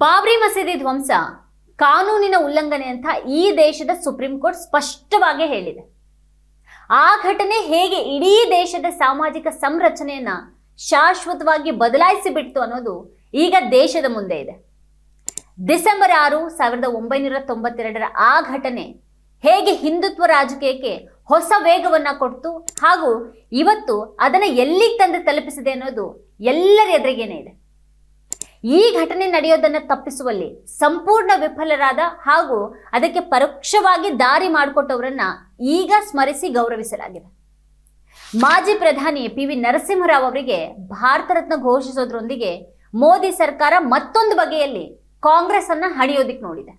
ಬಾಬ್ರಿ ಮಸೀದಿ ಧ್ವಂಸ ಕಾನೂನಿನ ಉಲ್ಲಂಘನೆ ಅಂತ ಈ ದೇಶದ ಸುಪ್ರೀಂ ಕೋರ್ಟ್ ಸ್ಪಷ್ಟವಾಗಿ ಹೇಳಿದೆ. ಆ ಘಟನೆ ಹೇಗೆ ಇಡೀ ದೇಶದ ಸಾಮಾಜಿಕ ಸಂರಚನೆಯನ್ನ ಶಾಶ್ವತವಾಗಿ ಬದಲಾಯಿಸಿ ಬಿಡ್ತು ಅನ್ನೋದು ಈಗ ದೇಶದ ಮುಂದೆ ಇದೆ. ಡಿಸೆಂಬರ್ ಆರು ಸಾವಿರದ ಒಂಬೈನೂರ ತೊಂಬತ್ತೆರಡರ ಆ ಘಟನೆ ಹೇಗೆ ಹಿಂದುತ್ವ ರಾಜಕೀಯಕ್ಕೆ ಹೊಸ ವೇಗವನ್ನ ಕೊಡ್ತು ಹಾಗೂ ಇವತ್ತು ಅದನ್ನ ಎಲ್ಲಿಗೆ ತಂದು ತಲುಪಿಸಿದೆ ಅನ್ನೋದು ಎಲ್ಲರ ಎದುರಿಗೇನೆ ಇದೆ. ಈ ಘಟನೆ ನಡೆಯೋದನ್ನ ತಪ್ಪಿಸುವಲ್ಲಿ ಸಂಪೂರ್ಣ ವಿಫಲರಾದ ಹಾಗೂ ಅದಕ್ಕೆ ಪರೋಕ್ಷವಾಗಿ ದಾರಿ ಮಾಡಿಕೊಟ್ಟವರನ್ನ ಈಗ ಸ್ಮರಿಸಿ ಗೌರವಿಸಲಾಗಿದೆ. ಮಾಜಿ ಪ್ರಧಾನಿ ಪಿ ವಿ ನರಸಿಂಹರಾವ್ ಅವರಿಗೆ ಭಾರತ ರತ್ನ ಘೋಷಿಸೋದ್ರೊಂದಿಗೆ ಮೋದಿ ಸರ್ಕಾರ ಮತ್ತೊಂದು ಬಗೆಯಲ್ಲಿ ಕಾಂಗ್ರೆಸ್ ಅನ್ನ ಹಣಿಯೋದಿಕ್ ನೋಡಿದೆ.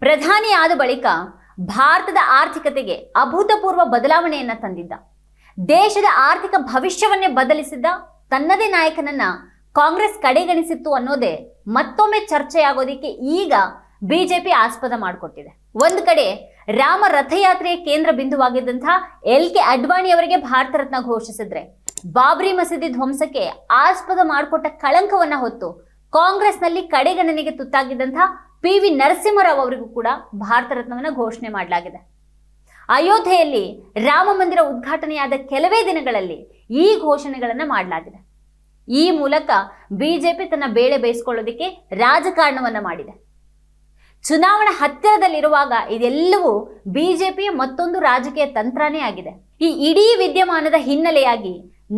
ಪ್ರಧಾನಿ ಆದ ಬಳಿಕ ಭಾರತದ ಆರ್ಥಿಕತೆಗೆ ಅಭೂತಪೂರ್ವ ಬದಲಾವಣೆಯನ್ನ ತಂದಿದ್ದ. ದೇಶದ ಆರ್ಥಿಕ ಭವಿಷ್ಯವನ್ನೇ ಬದಲಿಸಿದ್ದ ತನ್ನದೇ ನಾಯಕನನ್ನ ಕಾಂಗ್ರೆಸ್ ಕಡೆಗಣಿಸಿತ್ತು ಅನ್ನೋದೇ ಮತ್ತೊಮ್ಮೆ ಚರ್ಚೆಯಾಗೋದಿಕ್ಕೆ ಈಗ ಬಿಜೆಪಿ ಆಸ್ಪದ ಮಾಡಿಕೊಟ್ಟಿದೆ. ಒಂದು ಕಡೆ ರಾಮ ರಥಯಾತ್ರೆಯ ಕೇಂದ್ರ ಬಿಂದುವಾಗಿದ್ದಂತಹ ಎಲ್ ಕೆ ಅಡ್ವಾಣಿ ಅವರಿಗೆ ಭಾರತ ರತ್ನ ಘೋಷಿಸಿದ್ರೆ ಬಾಬ್ರಿ ಮಸೀದಿ ಧ್ವಂಸಕ್ಕೆ ಆಸ್ಪದ ಮಾಡಿಕೊಟ್ಟ ಕಳಂಕವನ್ನ ಹೊತ್ತು ಕಾಂಗ್ರೆಸ್ನಲ್ಲಿ ಕಡೆಗಣನೆಗೆ ತುತ್ತಾಗಿದ್ದಂತಹ ಪಿ ವಿ ನರಸಿಂಹರಾವ್ ಅವರಿಗೂ ಕೂಡ ಭಾರತ ರತ್ನವನ್ನ ಘೋಷಣೆ ಮಾಡಲಾಗಿದೆ. ಅಯೋಧ್ಯೆಯಲ್ಲಿ ರಾಮ ಮಂದಿರ ಉದ್ಘಾಟನೆಯಾದ ಕೆಲವೇ ದಿನಗಳಲ್ಲಿ ಈ ಘೋಷಣೆಗಳನ್ನ ಮಾಡಲಾಗಿದೆ. ಈ ಮೂಲಕ ಬಿಜೆಪಿ ತನ್ನ ಬೇಳೆ ಬೇಯಿಸ್ಕೊಳ್ಳೋದಕ್ಕೆ ರಾಜಕಾರಣವನ್ನ ಮಾಡಿದೆ. ಚುನಾವಣಾ ಹತ್ತಿರದಲ್ಲಿರುವಾಗ ಇದೆಲ್ಲವೂ ಬಿಜೆಪಿಯ ಮತ್ತೊಂದು ರಾಜಕೀಯ ತಂತ್ರನೇ ಆಗಿದೆ. ಈ ಇಡೀ ವಿದ್ಯಮಾನದ ಹಿನ್ನೆಲೆಯಾಗಿ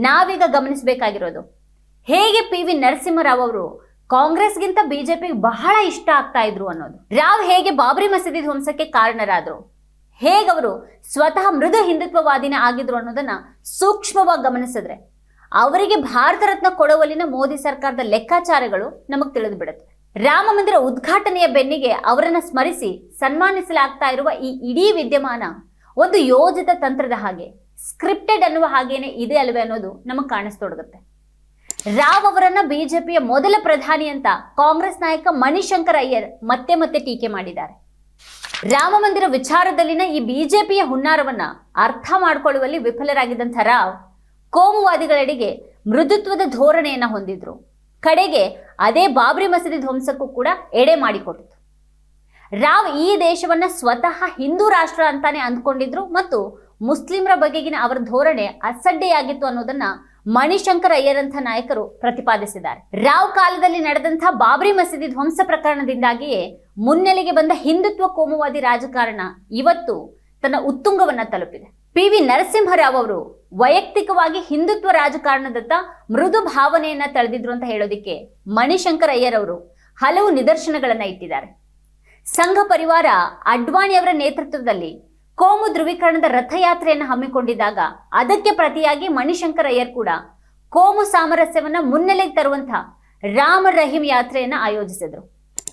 ನಾವೀಗ ಗಮನಿಸಬೇಕಾಗಿರೋದು, ಹೇಗೆ ಪಿ ವಿ ನರಸಿಂಹರಾವ್ ಅವರು ಕಾಂಗ್ರೆಸ್ಗಿಂತ ಬಿಜೆಪಿಗೆ ಬಹಳ ಇಷ್ಟ ಆಗ್ತಾ ಇದ್ರು ಅನ್ನೋದು. ರಾವ್ ಹೇಗೆ ಬಾಬ್ರಿ ಮಸೀದಿ ಧ್ವಂಸಕ್ಕೆ ಕಾರಣರಾದ್ರು ಹೇಗವರು ಸ್ವತಃ ಮೃದು ಹಿಂದುತ್ವವಾದಿನೇ ಆಗಿದ್ರು ಅನ್ನೋದನ್ನ ಸೂಕ್ಷ್ಮವಾಗಿ ಗಮನಿಸಿದ್ರೆ ಅವರಿಗೆ ಭಾರತ ರತ್ನ ಕೊಡುವಲ್ಲಿನ ಮೋದಿ ಸರ್ಕಾರದ ಲೆಕ್ಕಾಚಾರಗಳು ನಮಗೆ ತಿಳಿದು ಬಿಡುತ್ತೆ. ರಾಮ ಮಂದಿರ ಉದ್ಘಾಟನೆಯ ಬೆನ್ನಿಗೆ ಅವರನ್ನ ಸ್ಮರಿಸಿ ಸನ್ಮಾನಿಸಲಾಗ್ತಾ ಇರುವ ಈ ಇಡೀ ವಿದ್ಯಮಾನ ಒಂದು ಯೋಜಿತ ತಂತ್ರದ ಹಾಗೆ ಸ್ಕ್ರಿಪ್ಟೆಡ್ ಅನ್ನುವ ಹಾಗೇನೆ ಇದೆ ಅಲ್ವೇ ಅನ್ನೋದು ನಮಗೆ ಕಾಣಿಸ್ತೊಡಗುತ್ತೆ ರಾವ್ ಅವರನ್ನ ಬಿಜೆಪಿಯ ಮೊದಲ ಪ್ರಧಾನಿ ಅಂತ ಕಾಂಗ್ರೆಸ್ ನಾಯಕ ಮಣಿಶಂಕರ್ ಅಯ್ಯರ್ ಮತ್ತೆ ಮತ್ತೆ ಟೀಕೆ ಮಾಡಿದ್ದಾರೆ. ರಾಮ ಮಂದಿರ ವಿಚಾರದಲ್ಲಿನ ಈ ಬಿಜೆಪಿಯ ಹುನ್ನಾರವನ್ನ ಅರ್ಥ ಮಾಡಿಕೊಳ್ಳುವಲ್ಲಿ ವಿಫಲರಾಗಿದ್ದಂಥ ರಾವ್ ಕೋಮುವಾದಿಗಳೆಡೆಗೆ ಮೃದುತ್ವದ ಧೋರಣೆಯನ್ನು ಹೊಂದಿದ್ರು. ಕಡೆಗೆ ಅದೇ ಬಾಬ್ರಿ ಮಸೀದಿ ಧ್ವಂಸಕ್ಕೂ ಕೂಡ ಎಡೆ ಮಾಡಿಕೊಟ್ಟಿತು. ರಾವ್ ಈ ದೇಶವನ್ನ ಸ್ವತಃ ಹಿಂದೂ ರಾಷ್ಟ್ರ ಅಂತಾನೆ ಅಂದ್ಕೊಂಡಿದ್ರು ಮತ್ತು ಮುಸ್ಲಿಮರ ಬಗೆಗಿನ ಅವರ ಧೋರಣೆ ಅಸಡ್ಡೆಯಾಗಿತ್ತು ಅನ್ನೋದನ್ನ ಮಣಿಶಂಕರ್ ಅಯ್ಯರಂಥ ನಾಯಕರು ಪ್ರತಿಪಾದಿಸಿದ್ದಾರೆ. ರಾವ್ ಕಾಲದಲ್ಲಿ ನಡೆದಂಥ ಬಾಬ್ರಿ ಮಸೀದಿ ಧ್ವಂಸ ಪ್ರಕರಣದಿಂದಾಗಿಯೇ ಮುನ್ನೆಲೆಗೆ ಬಂದ ಹಿಂದುತ್ವ ಕೋಮುವಾದಿ ರಾಜಕಾರಣ ಇವತ್ತು ತನ್ನ ಉತ್ತುಂಗವನ್ನ ತಲುಪಿದೆ. ಪಿ ವಿ ನರಸಿಂಹರಾವ್ ಅವರು ವೈಯಕ್ತಿಕವಾಗಿ ಹಿಂದುತ್ವ ರಾಜಕಾರಣದತ್ತ ಮೃದು ಭಾವನೆಯನ್ನ ತಳೆದಿದ್ರು ಅಂತ ಹೇಳೋದಿಕ್ಕೆ ಮಣಿಶಂಕರ್ ಅಯ್ಯರ್ ಅವರು ಹಲವು ನಿದರ್ಶನಗಳನ್ನ ಇಟ್ಟಿದ್ದಾರೆ. ಸಂಘ ಪರಿವಾರ ಅಡ್ವಾಣಿ ಅವರ ನೇತೃತ್ವದಲ್ಲಿ ಕೋಮು ಧ್ರುವೀಕರಣದ ರಥಯಾತ್ರೆಯನ್ನು ಹಮ್ಮಿಕೊಂಡಿದ್ದಾಗ ಅದಕ್ಕೆ ಪ್ರತಿಯಾಗಿ ಮಣಿಶಂಕರ್ ಅಯ್ಯರ್ ಕೂಡ ಕೋಮು ಸಾಮರಸ್ಯವನ್ನ ಮುನ್ನೆಲೆಗೆ ತರುವಂತಹ ರಾಮ ರಹೀಂ ಯಾತ್ರೆಯನ್ನ ಆಯೋಜಿಸಿದ್ರು.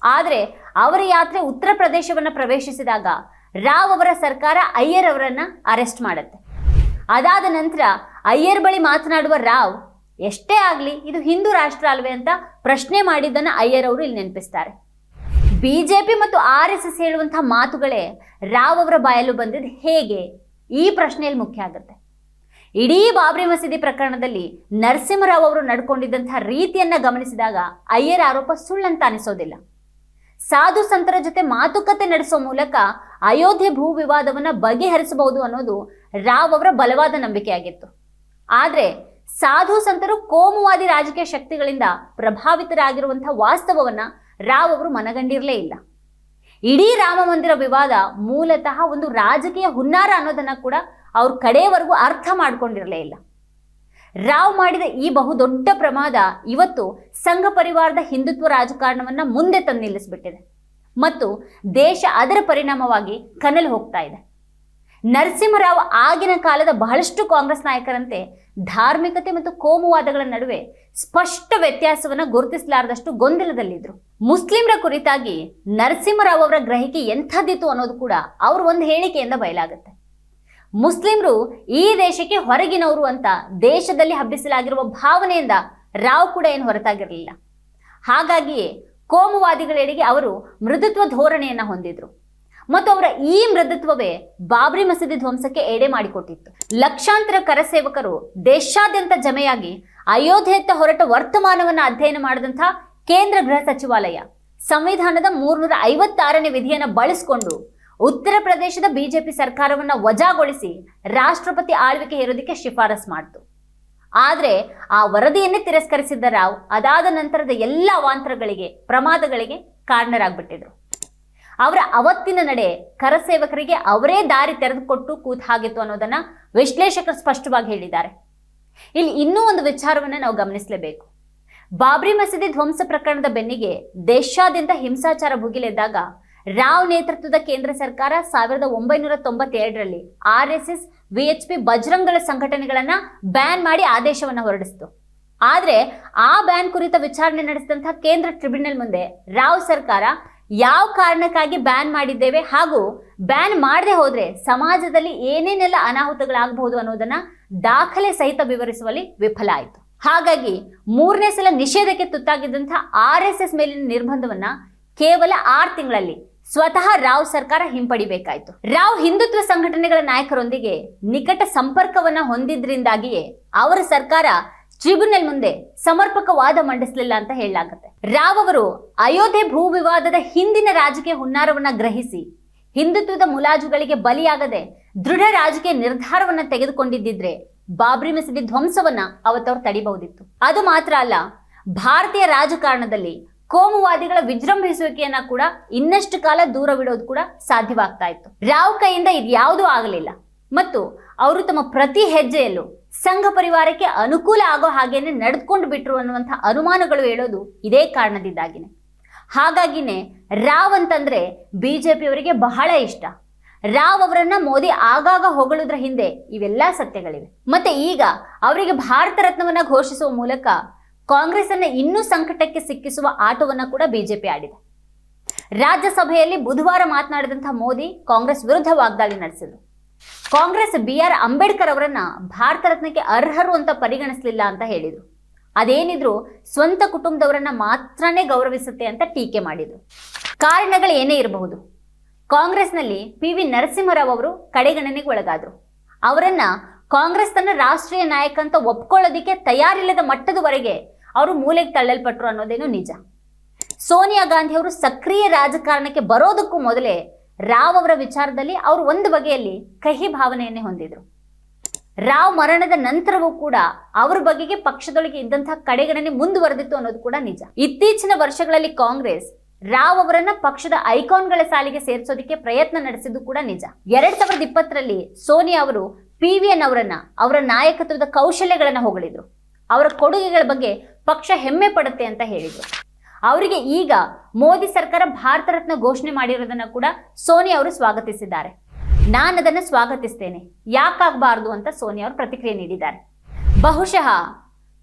ಆದರೆ ಅವರ ಯಾತ್ರೆ ಉತ್ತರ ಪ್ರದೇಶವನ್ನ ಪ್ರವೇಶಿಸಿದಾಗ ರಾವ್ ಅವರ ಸರ್ಕಾರ ಅಯ್ಯರ್ ಅವರನ್ನ ಅರೆಸ್ಟ್ ಮಾಡುತ್ತೆ. ಅದಾದ ನಂತರ ಅಯ್ಯರ್ ಬಳಿ ಮಾತನಾಡುವ ರಾವ್, ಎಷ್ಟೇ ಆಗಲಿ, ಇದು ಹಿಂದೂ ರಾಷ್ಟ್ರ ಅಲ್ವೇ ಅಂತ ಪ್ರಶ್ನೆ ಮಾಡಿದ್ದನ್ನು ಅಯ್ಯರ್ ಅವರು ಇಲ್ಲಿ ನೆನಪಿಸ್ತಾರೆ. ಬಿ ಜೆ ಪಿ ಮತ್ತು ಆರ್ ಎಸ್ ಎಸ್ ಹೇಳುವಂಥ ಮಾತುಗಳೇ ರಾವ್ ಅವರ ಬಾಯಲು ಬಂದಿದ್ದು ಹೇಗೆ? ಈ ಪ್ರಶ್ನೆಯಲ್ಲಿ ಮುಖ್ಯ ಆಗುತ್ತೆ. ಇಡೀ ಬಾಬ್ರಿ ಮಸೀದಿ ಪ್ರಕರಣದಲ್ಲಿ ನರಸಿಂಹರಾವ್ ಅವರು ನಡ್ಕೊಂಡಿದ್ದಂಥ ರೀತಿಯನ್ನ ಗಮನಿಸಿದಾಗ ಅಯ್ಯರ್ ಆರೋಪ ಸುಳ್ಳಂತ ಅನಿಸೋದಿಲ್ಲ. ಸಾಧು ಸಂತರ ಜೊತೆ ಮಾತುಕತೆ ನಡೆಸೋ ಮೂಲಕ ಅಯೋಧ್ಯೆ ಭೂ ವಿವಾದವನ್ನು ಬಗೆಹರಿಸಬಹುದು ಅನ್ನೋದು ರಾವ್ ಅವರ ಬಲವಾದ ನಂಬಿಕೆಯಾಗಿತ್ತು ಆದರೆ ಸಾಧು ಸಂತರು ಕೋಮುವಾದಿ ರಾಜಕೀಯ ಶಕ್ತಿಗಳಿಂದ ಪ್ರಭಾವಿತರಾಗಿರುವಂಥ ವಾಸ್ತವವನ್ನ ರಾವ್ ಅವರು ಮನಗಂಡಿರಲೇ ಇಲ್ಲ. ಇಡೀ ರಾಮ ಮಂದಿರ ವಿವಾದ ಮೂಲತಃ ಒಂದು ರಾಜಕೀಯ ಹುನ್ನಾರ ಅನ್ನೋದನ್ನ ಕೂಡ ಅವ್ರ ಕಡೆಯವರೆಗೂ ಅರ್ಥ ಮಾಡ್ಕೊಂಡಿರಲೇ ಇಲ್ಲ. ರಾವ್ ಮಾಡಿದ ಈ ಬಹುದೊಡ್ಡ ಪ್ರಮಾದ ಇವತ್ತು ಸಂಘ ಪರಿವಾರದ ಹಿಂದುತ್ವ ರಾಜಕಾರಣವನ್ನು ಮುಂದೆ ತಂದು ನಿಲ್ಲಿಸ್ಬಿಟ್ಟಿದೆ. ಮತ್ತು ದೇಶ ಅದರ ಪರಿಣಾಮವಾಗಿ ಕನಲು ಹೋಗ್ತಾ ಇದೆ. ನರಸಿಂಹರಾವ್ ಆಗಿನ ಕಾಲದ ಬಹಳಷ್ಟು ಕಾಂಗ್ರೆಸ್ ನಾಯಕರಂತೆ ಧಾರ್ಮಿಕತೆ ಮತ್ತು ಕೋಮುವಾದಗಳ ನಡುವೆ ಸ್ಪಷ್ಟ ವ್ಯತ್ಯಾಸವನ್ನು ಗುರುತಿಸಲಾರದಷ್ಟು ಗೊಂದಲದಲ್ಲಿದ್ದರು ಮುಸ್ಲಿಮರ ಕುರಿತಾಗಿ ನರಸಿಂಹರಾವ್ ಅವರ ಗ್ರಹಿಕೆ ಎಂಥದ್ದಿತ್ತು ಅನ್ನೋದು ಕೂಡ ಅವರು ಒಂದು ಹೇಳಿಕೆಯಿಂದ ಬಯಲಾಗುತ್ತೆ. ಮುಸ್ಲಿಮರು ಈ ದೇಶಕ್ಕೆ ಹೊರಗಿನವರು ಅಂತ ದೇಶದಲ್ಲಿ ಹಬ್ಬಿಸಲಾಗಿರುವ ಭಾವನೆಯಿಂದ ರಾವ್ ಕೂಡ ಏನು ಹೊರತಾಗಿರಲಿಲ್ಲ. ಹಾಗಾಗಿಯೇ ಕೋಮುವಾದಿಗಳೆಡೆಗೆ ಅವರು ಮೃದುತ್ವ ಧೋರಣೆಯನ್ನು ಹೊಂದಿದ್ರು. ಮತ್ತು ಅವರ ಈ ಮೃದುತ್ವವೇ ಬಾಬ್ರಿ ಮಸೀದಿ ಧ್ವಂಸಕ್ಕೆ ಎಡೆ ಮಾಡಿಕೊಟ್ಟಿತ್ತು. ಲಕ್ಷಾಂತರ ಕರಸೇವಕರು ದೇಶಾದ್ಯಂತ ಜಮೆಯಾಗಿ ಅಯೋಧ್ಯೆಯತ್ತ ಹೊರಟ ವರ್ತಮಾನವನ್ನು ಅಧ್ಯಯನ ಮಾಡಿದಂಥ ಕೇಂದ್ರ ಗೃಹ ಸಚಿವಾಲಯ ಸಂವಿಧಾನದ ಮೂರ್ನೂರ ಐವತ್ತಾರನೇ ವಿಧಿಯನ್ನ ಬಳಸಿಕೊಂಡು ಉತ್ತರ ಪ್ರದೇಶದ ಬಿಜೆಪಿ ಸರ್ಕಾರವನ್ನ ವಜಾಗೊಳಿಸಿ ರಾಷ್ಟ್ರಪತಿ ಆಳ್ವಿಕೆ ಹೇರೋದಕ್ಕೆ ಶಿಫಾರಸ್ ಮಾಡಿತು. ಆದರೆ ಆ ವರದಿಯನ್ನೇ ತಿರಸ್ಕರಿಸಿದ್ದ ರಾವ್ ಅದಾದ ನಂತರದ ಎಲ್ಲ ಅವಾಂತರಗಳಿಗೆ, ಪ್ರಮಾದಗಳಿಗೆ ಕಾರಣರಾಗ್ಬಿಟ್ಟಿದ್ರು. ಅವರ ಅವತ್ತಿನ ನಡೆ ಕರಸೇವಕರಿಗೆ ಅವರೇ ದಾರಿ ತೆರೆದುಕೊಟ್ಟು ಕೂತ್ ಹಾಗಿತ್ತು ಅನ್ನೋದನ್ನ ವಿಶ್ಲೇಷಕರು ಸ್ಪಷ್ಟವಾಗಿ ಹೇಳಿದ್ದಾರೆ. ಇಲ್ಲಿ ಇನ್ನೂ ಒಂದು ವಿಚಾರವನ್ನ ನಾವು ಗಮನಿಸಲೇಬೇಕು. ಬಾಬ್ರಿ ಮಸೀದಿ ಧ್ವಂಸ ಪ್ರಕರಣದ ಬೆನ್ನಿಗೆ ದೇಶಾದ್ಯಂತ ಹಿಂಸಾಚಾರ ಭುಗಿಲೆದ್ದಾಗ ರಾವ್ ನೇತೃತ್ವದ ಕೇಂದ್ರ ಸರ್ಕಾರ ಸಾವಿರದ ಒಂಬೈನೂರ ತೊಂಬತ್ತೆರಡರಲ್ಲಿ ಆರ್ ಎಸ್ ಎಸ್ ವಿಎಚ್ಪಿ ಸಂಘಟನೆಗಳನ್ನ ಬ್ಯಾನ್ ಮಾಡಿ ಆದೇಶವನ್ನ ಹೊರಡಿಸಿತು. ಆದ್ರೆ ಆ ಬ್ಯಾನ್ ಕುರಿತ ವಿಚಾರಣೆ ನಡೆಸಿದಂತಹ ಕೇಂದ್ರ ಟ್ರಿಬ್ಯುನಲ್ ಮುಂದೆ ರಾವ್ ಸರ್ಕಾರ ಯಾವ ಕಾರಣಕ್ಕಾಗಿ ಬ್ಯಾನ್ ಮಾಡಿದ್ದೇವೆ ಹಾಗೂ ಬ್ಯಾನ್ ಮಾಡದೆ ಹೋದರೆ ಸಮಾಜದಲ್ಲಿ ಏನೇನೆಲ್ಲ ಅನಾಹುತಗಳಾಗಬಹುದು ಅನ್ನೋದನ್ನ ದಾಖಲೆ ಸಹಿತ ವಿವರಿಸುವಲ್ಲಿ ವಿಫಲ ಆಯಿತು. ಹಾಗಾಗಿ ಮೂರನೇ ಸಲ ನಿಷೇಧಕ್ಕೆ ತುತ್ತಾಗಿದ್ದಂತಹ ಆರ್ ಎಸ್ ಎಸ್ ಮೇಲಿನ ನಿರ್ಬಂಧವನ್ನ ಕೇವಲ ಆರು ತಿಂಗಳಲ್ಲಿ ಸ್ವತಃ ರಾವ್ ಸರ್ಕಾರ ಹಿಂಪಡಿಬೇಕಾಯ್ತು. ರಾವ್ ಹಿಂದುತ್ವ ಸಂಘಟನೆಗಳ ನಾಯಕರೊಂದಿಗೆ ನಿಕಟ ಸಂಪರ್ಕವನ್ನ ಹೊಂದಿದ್ರಿಂದಾಗಿಯೇ ಅವರ ಸರ್ಕಾರ ಟ್ರಿಬ್ಯುನಲ್ ಮುಂದೆ ಸಮರ್ಪಕ ವಾದ ಮಂಡಿಸಲಿಲ್ಲ ಅಂತ ಹೇಳಲಾಗುತ್ತೆ. ರಾವ್ ಅವರು ಅಯೋಧ್ಯೆ ಭೂ ವಿವಾದದ ಹಿಂದಿನ ರಾಜಕೀಯ ಹುನ್ನಾರವನ್ನ ಗ್ರಹಿಸಿ, ಹಿಂದುತ್ವದ ಮುಲಾಜುಗಳಿಗೆ ಬಲಿಯಾಗದೆ ದೃಢ ರಾಜಕೀಯ ನಿರ್ಧಾರವನ್ನ ತೆಗೆದುಕೊಂಡಿದ್ದಿದ್ರೆ ಬಾಬ್ರಿ ಮಸೀದಿ ಧ್ವಂಸವನ್ನ ಅವತ್ತವ್ರು ತಡಿಬಹುದಿತ್ತು. ಅದು ಮಾತ್ರ ಅಲ್ಲ, ಭಾರತೀಯ ರಾಜಕಾರಣದಲ್ಲಿ ಕೋಮುವಾದಿಗಳ ವಿಜೃಂಭಿಸುವಿಕೆಯನ್ನ ಕೂಡ ಇನ್ನಷ್ಟು ಕಾಲ ದೂರವಿಡೋದು ಕೂಡ ಸಾಧ್ಯವಾಗ್ತಾ ಇತ್ತು. ರಾವ್ ಕೈಯಿಂದ ಇದ್ಯಾವುದೂ ಆಗಲಿಲ್ಲ. ಮತ್ತು ಅವರು ತಮ್ಮ ಪ್ರತಿ ಹೆಜ್ಜೆಯಲ್ಲೂ ಸಂಘ ಪರಿವಾರಕ್ಕೆ ಅನುಕೂಲ ಆಗೋ ಹಾಗೇನೆ ನಡೆದುಕೊಂಡು ಬಿಟ್ರು ಅನ್ನುವಂಥ ಅನುಮಾನಗಳು ಹೇಳೋದು ಇದೇ ಕಾರಣದಿಂದಾಗಿನೇ. ಹಾಗಾಗಿನೇ ರಾವ್ ಅಂತಂದ್ರೆ ಬಿಜೆಪಿಯವರಿಗೆ ಬಹಳ ಇಷ್ಟ. ರಾವ್ ಅವರನ್ನ ಮೋದಿ ಆಗಾಗ ಹೊಗಳುದ್ರ ಹಿಂದೆ ಇವೆಲ್ಲ ಸತ್ಯಗಳಿವೆ. ಮತ್ತೆ ಈಗ ಅವರಿಗೆ ಭಾರತ ರತ್ನವನ್ನ ಘೋಷಿಸುವ ಮೂಲಕ ಕಾಂಗ್ರೆಸ್ ಅನ್ನ ಇನ್ನೂ ಸಂಕಟಕ್ಕೆ ಸಿಕ್ಕಿಸುವ ಆಟವನ್ನ ಕೂಡ ಬಿಜೆಪಿ ಆಡಿದೆ. ರಾಜ್ಯಸಭೆಯಲ್ಲಿ ಬುಧವಾರ ಮಾತನಾಡಿದಂತಹ ಮೋದಿ ಕಾಂಗ್ರೆಸ್ ವಿರುದ್ಧ ವಾಗ್ದಾಳಿ ನಡೆಸಿದ್ರು. ಕಾಂಗ್ರೆಸ್ ಬಿ ಆರ್ ಅಂಬೇಡ್ಕರ್ ಅವರನ್ನ ಭಾರತ ರತ್ನಕ್ಕೆ ಅರ್ಹರು ಅಂತ ಪರಿಗಣಿಸಲಿಲ್ಲ ಅಂತ ಹೇಳಿದ್ರು. ಅದೇನಿದ್ರು ಸ್ವಂತ ಕುಟುಂಬದವರನ್ನ ಮಾತ್ರನೇ ಗೌರವಿಸುತ್ತೆ ಅಂತ ಟೀಕೆ ಮಾಡಿದ್ರು. ಕಾರಣಗಳು ಏನೇ ಇರಬಹುದು. ಕಾಂಗ್ರೆಸ್ನಲ್ಲಿ ಪಿ ವಿ ನರಸಿಂಹರಾವ್ ಅವರು ಕಡೆಗಣನೆಗೆ ಒಳಗಾದ್ರು. ಅವರನ್ನ ಕಾಂಗ್ರೆಸ್ ತನ್ನ ರಾಷ್ಟ್ರೀಯ ನಾಯಕ ಅಂತ ಒಪ್ಕೊಳ್ಳೋದಿಕ್ಕೆ ತಯಾರಿಲ್ಲದ ಮಟ್ಟದವರೆಗೆ ಅವರು ಮೂಲೆಗೆ ತಳ್ಳಲ್ಪಟ್ಟರು ಅನ್ನೋದೇನು ನಿಜ. ಸೋನಿಯಾ ಗಾಂಧಿ ಅವರು ಸಕ್ರಿಯ ರಾಜಕಾರಣಕ್ಕೆ ಬರೋದಕ್ಕೂ ಮೊದಲೇ ರಾವ್ ಅವರ ವಿಚಾರದಲ್ಲಿ ಅವರು ಒಂದು ಬಗೆಯಲ್ಲಿ ಕಹಿ ಭಾವನೆಯನ್ನೇ ಹೊಂದಿದ್ರು. ರಾವ್ ಮರಣದ ನಂತರವೂ ಕೂಡ ಅವರ ಬಗೆಗೆ ಪಕ್ಷದೊಳಗೆ ಇದ್ದಂತಹ ಕಡೆಗಣನೆ ಮುಂದುವರೆದಿತ್ತು ಅನ್ನೋದು ಕೂಡ ನಿಜ. ಇತ್ತೀಚಿನ ವರ್ಷಗಳಲ್ಲಿ ಕಾಂಗ್ರೆಸ್ ರಾವ್ ಅವರನ್ನ ಪಕ್ಷದ ಐಕಾನ್ಗಳ ಸಾಲಿಗೆ ಸೇರಿಸೋದಕ್ಕೆ ಪ್ರಯತ್ನ ನಡೆಸಿದ್ದು ಕೂಡ ನಿಜ. ಎರಡ್ ಸಾವಿರದ ಇಪ್ಪತ್ತರಲ್ಲಿ ಸೋನಿಯಾ ಅವರು ಪಿ ವಿ ಎನ್ ಅವರನ್ನ, ಅವರ ನಾಯಕತ್ವದ ಕೌಶಲ್ಯಗಳನ್ನ ಹೊಗಳಿದ್ರು. ಅವರ ಕೊಡುಗೆಗಳ ಬಗ್ಗೆ ಪಕ್ಷ ಹೆಮ್ಮೆ ಪಡುತ್ತೆ ಅಂತ ಹೇಳಿದ್ರು. ಅವರಿಗೆ ಈಗ ಮೋದಿ ಸರ್ಕಾರ ಭಾರತ ರತ್ನ ಘೋಷಣೆ ಮಾಡಿರೋದನ್ನ ಕೂಡ ಸೋನಿ ಅವರು ಸ್ವಾಗತಿಸಿದ್ದಾರೆ. ನಾನು ಅದನ್ನು ಸ್ವಾಗತಿಸ್ತೇನೆ. ಯಾಕಾಗಬಾರದು ಅಂತ ಸೋನಿ ಅವರು ಪ್ರತಿಕ್ರಿಯೆ ನೀಡಿದ್ದಾರೆ. ಬಹುಶಃ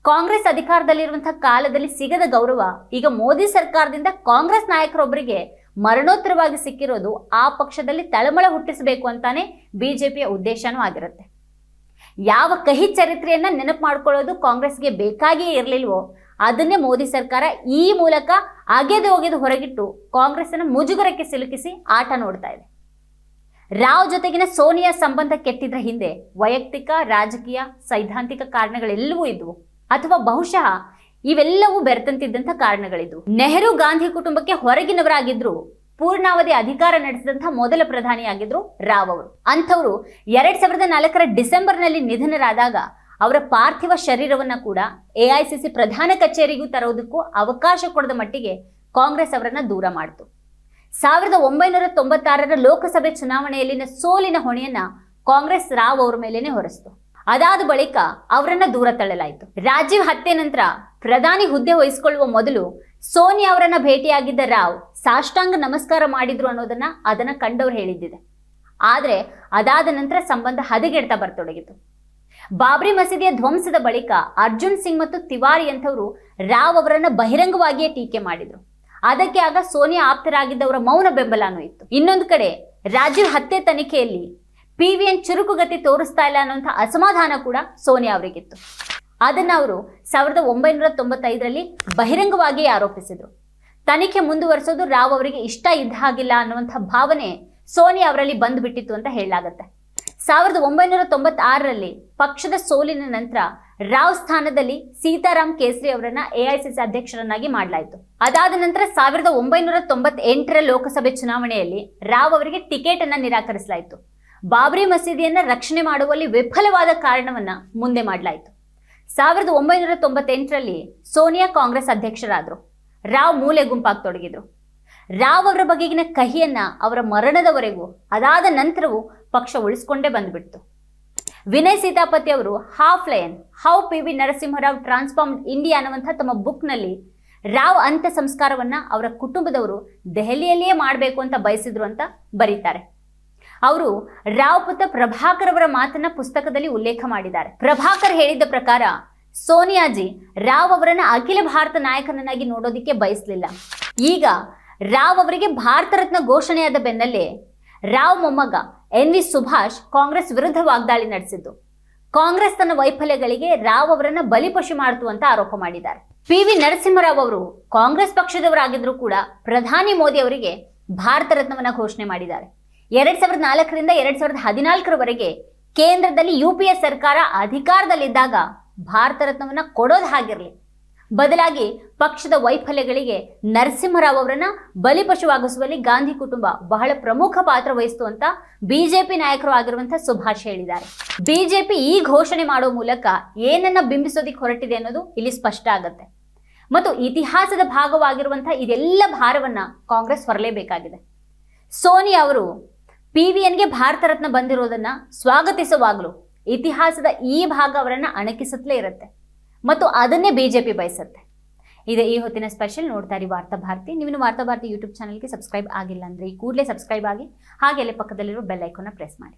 ಕಾಂಗ್ರೆಸ್ ಅಧಿಕಾರದಲ್ಲಿರುವಂತಹ ಕಾಲದಲ್ಲಿ ಸಿಗದ ಗೌರವ ಈಗ ಮೋದಿ ಸರ್ಕಾರದಿಂದ ಕಾಂಗ್ರೆಸ್ ನಾಯಕರೊಬ್ಬರಿಗೆ ಮರಣೋತ್ತರವಾಗಿ ಸಿಕ್ಕಿರೋದು ಆ ಪಕ್ಷದಲ್ಲಿ ತಳಮಳ ಹುಟ್ಟಿಸಬೇಕು ಅಂತಾನೆ ಬಿಜೆಪಿಯ ಉದ್ದೇಶನೂ ಆಗಿರುತ್ತೆ. ಯಾವ ಕಹಿ ಚರಿತ್ರೆಯನ್ನ ನೆನಪು ಮಾಡ್ಕೊಳ್ಳೋದು ಕಾಂಗ್ರೆಸ್ಗೆ ಬೇಕಾಗಿಯೇ ಇರಲಿಲ್ವೋ ಅದನ್ನೇ ಮೋದಿ ಸರ್ಕಾರ ಈ ಮೂಲಕ ಅಗೆದು ಒಗೆದು ಹೊರಗಿಟ್ಟು ಕಾಂಗ್ರೆಸ್ಸನ್ನು ಮುಜುಗರಕ್ಕೆ ಸಿಲುಕಿಸಿ ಆಟ ನೋಡ್ತಾ ಇದೆ. ರಾವ್ ಜೊತೆಗಿನ ಸೋನಿಯಾ ಸಂಬಂಧ ಕೆಟ್ಟಿದ್ರ ಹಿಂದೆ ವೈಯಕ್ತಿಕ, ರಾಜಕೀಯ, ಸೈದ್ಧಾಂತಿಕ ಕಾರಣಗಳೆಲ್ಲವೂ ಇದ್ವು. ಅಥವಾ ಬಹುಶಃ ಇವೆಲ್ಲವೂ ಬೆರೆತಂತಿದ್ದಂಥ ಕಾರಣಗಳಿದ್ವು. ನೆಹರು ಗಾಂಧಿ ಕುಟುಂಬಕ್ಕೆ ಹೊರಗಿನವರಾಗಿದ್ರು, ಪೂರ್ಣಾವಧಿ ಅಧಿಕಾರ ನಡೆಸಿದಂತಹ ಮೊದಲ ಪ್ರಧಾನಿಯಾಗಿದ್ರು ರಾವ್ ಅವರು. ಅಂಥವರು ಎರಡ್ ಸಾವಿರದ ನಾಲ್ಕರ ಡಿಸೆಂಬರ್ನಲ್ಲಿ ನಿಧನರಾದಾಗ ಅವರ ಪಾರ್ಥಿವ ಶರೀರವನ್ನ ಕೂಡ ಎಐಸಿಸಿ ಪ್ರಧಾನ ಕಚೇರಿಗೂ ತರೋದಕ್ಕೂ ಅವಕಾಶ ಕೊಡದ ಮಟ್ಟಿಗೆ ಕಾಂಗ್ರೆಸ್ ಅವರನ್ನ ದೂರ ಮಾಡಿತು. ಸಾವಿರದ ಒಂಬೈನೂರ ತೊಂಬತ್ತಾರರ ಲೋಕಸಭೆ ಚುನಾವಣೆಯಲ್ಲಿನ ಸೋಲಿನ ಹೊಣೆಯನ್ನ ಕಾಂಗ್ರೆಸ್ ರಾವ್ ಅವರ ಮೇಲೇನೆ ಹೊರಿಸಿತು. ಅದಾದ ಬಳಿಕ ಅವರನ್ನ ದೂರ ತಳ್ಳಲಾಯಿತು. ರಾಜೀವ್ ಹತ್ಯೆ ನಂತರ ಪ್ರಧಾನಿ ಹುದ್ದೆ ವಹಿಸಿಕೊಳ್ಳುವ ಮೊದಲು ಸೋನಿಯಾ ಅವರನ್ನ ಭೇಟಿಯಾಗಿದ್ದ ರಾವ್ ಸಾಷ್ಟಾಂಗ ನಮಸ್ಕಾರ ಮಾಡಿದ್ರು ಅನ್ನೋದನ್ನ ಅದನ್ನ ಕಂಡವ್ರು ಹೇಳಿದ್ದಿದೆ. ಆದ್ರೆ ಅದಾದ ನಂತರ ಸಂಬಂಧ ಹದಗೆಡ್ತಾ ಬರ್ತೊಡಗಿತು. ಬಾಬ್ರಿ ಮಸೀದಿಯ ಧ್ವಂಸದ ಬಳಿಕ ಅರ್ಜುನ್ ಸಿಂಗ್ ಮತ್ತು ತಿವಾರಿ ಅಂತವರು ರಾವ್ ಅವರನ್ನ ಬಹಿರಂಗವಾಗಿಯೇ ಟೀಕೆ ಮಾಡಿದ್ರು. ಅದಕ್ಕೆ ಆಗ ಸೋನಿಯಾ ಆಪ್ತರಾಗಿದ್ದವರ ಮೌನ ಬೆಂಬಲನೂ ಇತ್ತು. ಇನ್ನೊಂದು ಕಡೆ ರಾಜೀವ್ ಹತ್ಯೆ ತನಿಖೆಯಲ್ಲಿ ಪಿ ವಿ ಎನ್ ಚುರುಕುಗತಿ ತೋರಿಸ್ತಾ ಇಲ್ಲ ಅನ್ನುವಂಥ ಅಸಮಾಧಾನ ಕೂಡ ಸೋನಿಯಾ ಅವರಿಗಿತ್ತು. ಅದನ್ನ ಅವರು ಸಾವಿರದ ಒಂಬೈನೂರ ತೊಂಬತ್ತೈದರಲ್ಲಿ ಬಹಿರಂಗವಾಗಿಯೇ ಆರೋಪಿಸಿದರು. ತನಿಖೆ ಮುಂದುವರಿಸೋದು ರಾವ್ ಅವರಿಗೆ ಇಷ್ಟ ಇದ್ದ ಹಾಗಿಲ್ಲ ಅನ್ನುವಂಥ ಭಾವನೆ ಸೋನಿಯಾ ಅವರಲ್ಲಿ ಬಂದುಬಿಟ್ಟಿತ್ತು ಅಂತ ಹೇಳಲಾಗತ್ತೆ. ಸಾವಿರದ ಒಂಬೈನೂರ ತೊಂಬತ್ತಾರರಲ್ಲಿ ಪಕ್ಷದ ಸೋಲಿನ ನಂತರ ರಾವ್ ಸ್ಥಾನದಲ್ಲಿ ಸೀತಾರಾಮ್ ಕೇಸರಿ ಅವರನ್ನ ಎಐಸಿಸಿ ಅಧ್ಯಕ್ಷರನ್ನಾಗಿ ಮಾಡಲಾಯಿತು. ಅದಾದ ನಂತರ ಸಾವಿರದ ಒಂಬೈನೂರ ತೊಂಬತ್ತೆಂಟರ ಲೋಕಸಭೆ ಚುನಾವಣೆಯಲ್ಲಿ ರಾವ್ ಅವರಿಗೆ ಟಿಕೆಟ್ ಅನ್ನ ನಿರಾಕರಿಸಲಾಯಿತು. ಬಾಬ್ರಿ ಮಸೀದಿಯನ್ನ ರಕ್ಷಣೆ ಮಾಡುವಲ್ಲಿ ವಿಫಲವಾದ ಕಾರಣವನ್ನ ಮುಂದೆ ಮಾಡಲಾಯಿತು. ಸಾವಿರದ ಒಂಬೈನೂರ ತೊಂಬತ್ತೆಂಟರಲ್ಲಿ ಸೋನಿಯಾ ಕಾಂಗ್ರೆಸ್ ಅಧ್ಯಕ್ಷರಾದರು. ರಾವ್ ಮೂಲೆ ಗುಂಪಾಗಿ ತೊಡಗಿದ್ರು. ರಾವ್ ಅವರ ಬಗೆಗಿನ ಕಹಿಯನ್ನ ಅವರ ಮರಣದವರೆಗೂ, ಅದಾದ ನಂತರವೂ ಪಕ್ಷ ಉಳಿಸ್ಕೊಂಡೇ ಬಂದ್ಬಿಡ್ತು. ವಿನಯ್ ಸೀತಾಪತಿ ಅವರು half lion how P V Narasimha Rao transformed India ಅನ್ನುವಂಥ ತಮ್ಮ ಬುಕ್ನಲ್ಲಿ ರಾವ್ ಅಂತ್ಯ ಸಂಸ್ಕಾರವನ್ನ ಅವರ ಕುಟುಂಬದವರು ದೆಹಲಿಯಲ್ಲಿಯೇ ಮಾಡಬೇಕು ಅಂತ ಬಯಸಿದ್ರು ಅಂತ ಬರೀತಾರೆ. ಅವರು ರಾವ್ ಪುತ್ರ ಪ್ರಭಾಕರ್ ಅವರ ಮಾತನ್ನ ಪುಸ್ತಕದಲ್ಲಿ ಉಲ್ಲೇಖ ಮಾಡಿದ್ದಾರೆ. ಪ್ರಭಾಕರ್ ಹೇಳಿದ್ದ ಪ್ರಕಾರ, ಸೋನಿಯಾಜಿ ರಾವ್ ಅವರನ್ನ ಅಖಿಲ ಭಾರತ ನಾಯಕನನ್ನಾಗಿ ನೋಡೋದಿಕ್ಕೆ ಬಯಸಲಿಲ್ಲ. ಈಗ ರಾವ್ ಅವರಿಗೆ ಭಾರತ ರತ್ನ ಘೋಷಣೆಯಾದ ಬೆನ್ನಲ್ಲೇ ರಾವ್ ಮೊಮ್ಮಗ ಎನ್ ವಿ ಸುಭಾಷ್ ಕಾಂಗ್ರೆಸ್ ವಿರುದ್ಧ ವಾಗ್ದಾಳಿ ನಡೆಸಿದ್ದು. ಕಾಂಗ್ರೆಸ್ ತನ್ನ ವೈಫಲ್ಯಗಳಿಗೆ ರಾವ್ ಅವರನ್ನ ಬಲಿಪಶು ಮಾಡಿತು ಅಂತ ಆರೋಪ ಮಾಡಿದ್ದಾರೆ. ಪಿ ವಿ ನರಸಿಂಹರಾವ್ ಅವರು ಕಾಂಗ್ರೆಸ್ ಪಕ್ಷದವರಾಗಿದ್ರು ಕೂಡ ಪ್ರಧಾನಿ ಮೋದಿ ಅವರಿಗೆ ಭಾರತ ರತ್ನವನ್ನ ಘೋಷಣೆ ಮಾಡಿದ್ದಾರೆ. ಎರಡ್ ಸಾವಿರದ ನಾಲ್ಕರಿಂದ ಎರಡ್ ಸಾವಿರದ ಹದಿನಾಲ್ಕರವರೆಗೆ ಕೇಂದ್ರದಲ್ಲಿ ಯುಪಿಎ ಸರ್ಕಾರ ಅಧಿಕಾರದಲ್ಲಿದ್ದಾಗ ಭಾರತ ರತ್ನವನ್ನ ಕೊಡೋದು ಹಾಗಿರಲಿ. ಬದಲಾಗಿ ಪಕ್ಷದ ವೈಫಲ್ಯಗಳಿಗೆ ನರಸಿಂಹರಾವ್ ಅವರನ್ನ ಬಲಿಪಶುವಾಗಿಸುವಲ್ಲಿ ಗಾಂಧಿ ಕುಟುಂಬ ಬಹಳ ಪ್ರಮುಖ ಪಾತ್ರ ವಹಿಸಿತು ಅಂತ ಬಿಜೆಪಿ ನಾಯಕರು ಆಗಿರುವಂತಹ ಸುಭಾಷ್ ಹೇಳಿದ್ದಾರೆ. ಬಿಜೆಪಿ ಈ ಘೋಷಣೆ ಮಾಡುವ ಮೂಲಕ ಏನನ್ನ ಬಿಂಬಿಸೋದಿಕ್ ಹೊರಟಿದೆ ಅನ್ನೋದು ಇಲ್ಲಿ ಸ್ಪಷ್ಟ ಆಗುತ್ತೆ. ಮತ್ತು ಇತಿಹಾಸದ ಭಾಗವಾಗಿರುವಂತಹ ಇದೆಲ್ಲ ಭಾರವನ್ನ ಕಾಂಗ್ರೆಸ್ ಹೊರಲೇಬೇಕಾಗಿದೆ. ಸೋನಿ ಅವರು ಪಿ ವಿ ಭಾರತ ರತ್ನ ಬಂದಿರೋದನ್ನ ಸ್ವಾಗತಿಸುವಾಗಲೂ ಇತಿಹಾಸದ ಈ ಭಾಗ ಅವರನ್ನ ಅಣಕಿಸುತ್ತಲೇ ಇರುತ್ತೆ. ಮತ್ತು ಅದನ್ನೇ ಬಿಜೆಪಿ ಬಯಸುತ್ತೆ. ಇದೆ ಈ ಹೊತ್ತಿನ ಸ್ಪೆಷಲ್ ನೋಡ್ತಾ ಇರಿ ವಾರ್ತಾ ಭಾರತಿ. ನೀವು ವಾರ್ತಾ ಭಾರತಿ ಯೂಟ್ಯೂಬ್ ಚಾನಲ್ಗೆ ಸಬ್ಸ್ಕ್ರೈಬ್ ಆಗಿಲ್ಲ ಅಂದ್ರೆ ಈ ಕೂಡಲೇ ಸಬ್ಸ್ಕ್ರೈಬ್ ಆಗಿ ಹಾಗೆ ಅಲ್ಲೇ ಪಕ್ಕದಲ್ಲಿರೋ ಬೆಲ್ ಐಕೋನ ಪ್ರೆಸ್ ಮಾಡಿ.